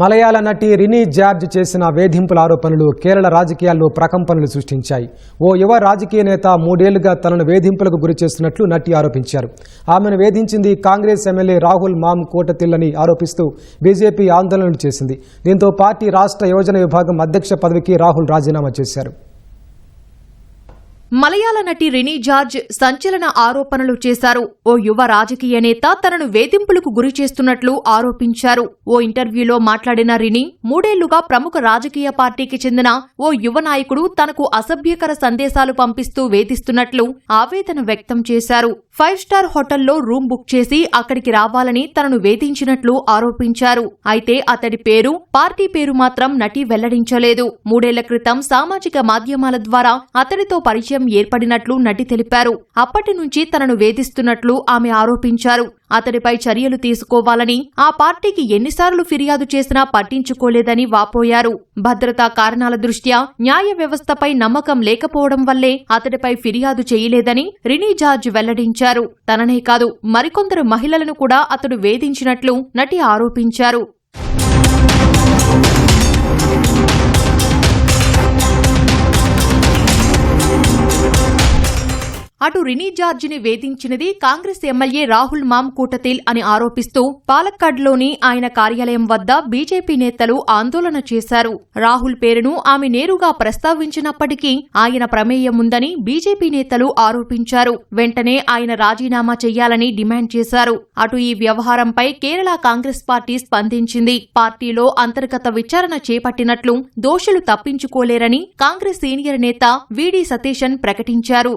మలయాళ నటి రినీ జార్జ్ చేసిన వేధింపుల ఆరోపణలు కేరళ రాజకీయాల్లో ప్రకంపనలు సృష్టించాయి. ఓ యువ రాజకీయ నేత మూడేళ్ళుగా తనను వేధింపులకు గురి చేస్తున్నట్లు నటి ఆరోపించారు. ఆమెను వేధించింది కాంగ్రెస్ ఎమ్మెల్యే రాహుల్ మామ్ కోటతిల్లని ఆరోపిస్తూ బీజేపీ ఆందోళనలు చేసింది. దీంతో పార్టీ రాష్ట్ర యోజన విభాగం అధ్యక్ష పదవికి రాహుల్ రాజీనామా చేశారు. మలయాళ నటి రినీ జార్జ్ సంచలన ఆరోపణలు చేశారు. ఓ యువ రాజకీయ నేత తనను వేధింపులకు గురి చేస్తున్నట్లు ఆరోపించారు. ఓ ఇంటర్వ్యూలో మాట్లాడిన రినీ మూడేళ్ళుగా ప్రముఖ రాజకీయ పార్టీకి చెందిన ఓ యువ నాయకుడు తనకు అసభ్యకర సందేశాలు పంపిస్తూ వేధిస్తున్నట్లు ఆవేదన వ్యక్తం చేశారు. ఫైవ్ స్టార్ హోటల్లో రూమ్ బుక్ చేసి అక్కడికి రావాలని తనను వేధించినట్లు ఆరోపించారు. అయితే అతడి పేరు పార్టీ పేరు మాత్రం నటి వెల్లడించలేదు. మూడేళ్ళ క్రితం సామాజిక మాధ్యమాల ద్వారా అతడితో పరిచయం ఏర్పడినట్లు నటి తెలిపారు. అప్పటి నుంచి తనను వేధిస్తున్నట్లు ఆమె ఆరోపించారు. అతడిపై చర్యలు తీసుకోవాలని ఆ పార్టీకి ఎన్నిసార్లు ఫిర్యాదు చేసినా పట్టించుకోలేదని వాపోయారు. భద్రతా కారణాల దృష్ట్యా న్యాయ వ్యవస్థపై నమ్మకం లేకపోవడం వల్లే అతడిపై ఫిర్యాదు చేయలేదని రినీ జార్జ్ వెల్లడించారు. తననే కాదు మరికొందరు మహిళలను కూడా అతడు వేధించినట్లు నటి ఆరోపించారు. అటు రినీ జార్జిని వేధించినది కాంగ్రెస్ ఎమ్మెల్యే రాహుల్ మామ్ కూటతిల్ అని ఆరోపిస్తూ పాలక్కాడ్లోని ఆయన కార్యాలయం వద్ద బీజేపీ నేతలు ఆందోళన చేశారు. రాహుల్ పేరును ఆమె నేరుగా ప్రస్తావించినప్పటికీ ఆయన ప్రమేయం ఉందని బీజేపీ నేతలు ఆరోపించారు. వెంటనే ఆయన రాజీనామా చేయాలని డిమాండ్ చేశారు. అటు ఈ వ్యవహారంపై కేరళ కాంగ్రెస్ పార్టీ స్పందించింది. పార్టీలో అంతర్గత విచారణ చేపట్టినట్లు దోషులు తప్పించుకోలేరని కాంగ్రెస్ సీనియర్ నేత వీడి సతీశన్ ప్రకటించారు.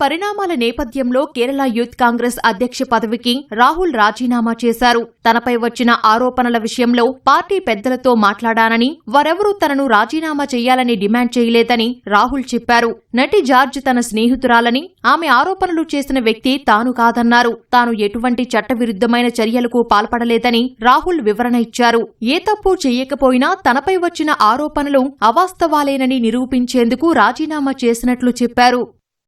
పరిణామాల నేపథ్యంలో కేరళ యూత్ కాంగ్రెస్ అధ్యక్ష పదవికి రాహుల్ రాజీనామా చేశారు. తనపై వచ్చిన ఆరోపణల విషయంలో పార్టీ పెద్దలతో మాట్లాడానని వారెవరూ తనను రాజీనామా చేయాలని డిమాండ్ చేయలేదని రాహుల్ చెప్పారు. నటి జార్జ్ తన స్నేహితురాలని ఆమె ఆరోపణలు చేసిన వ్యక్తి తాను కాదన్నారు. తాను ఎటువంటి చట్టవిరుద్ధమైన చర్యలకు పాల్పడలేదని రాహుల్ వివరణ ఇచ్చారు. ఏ తప్పు చేయకపోయినా తనపై వచ్చిన ఆరోపణలు అవాస్తవాలేనని నిరూపించేందుకు రాజీనామా చేసినట్లు చెప్పారు.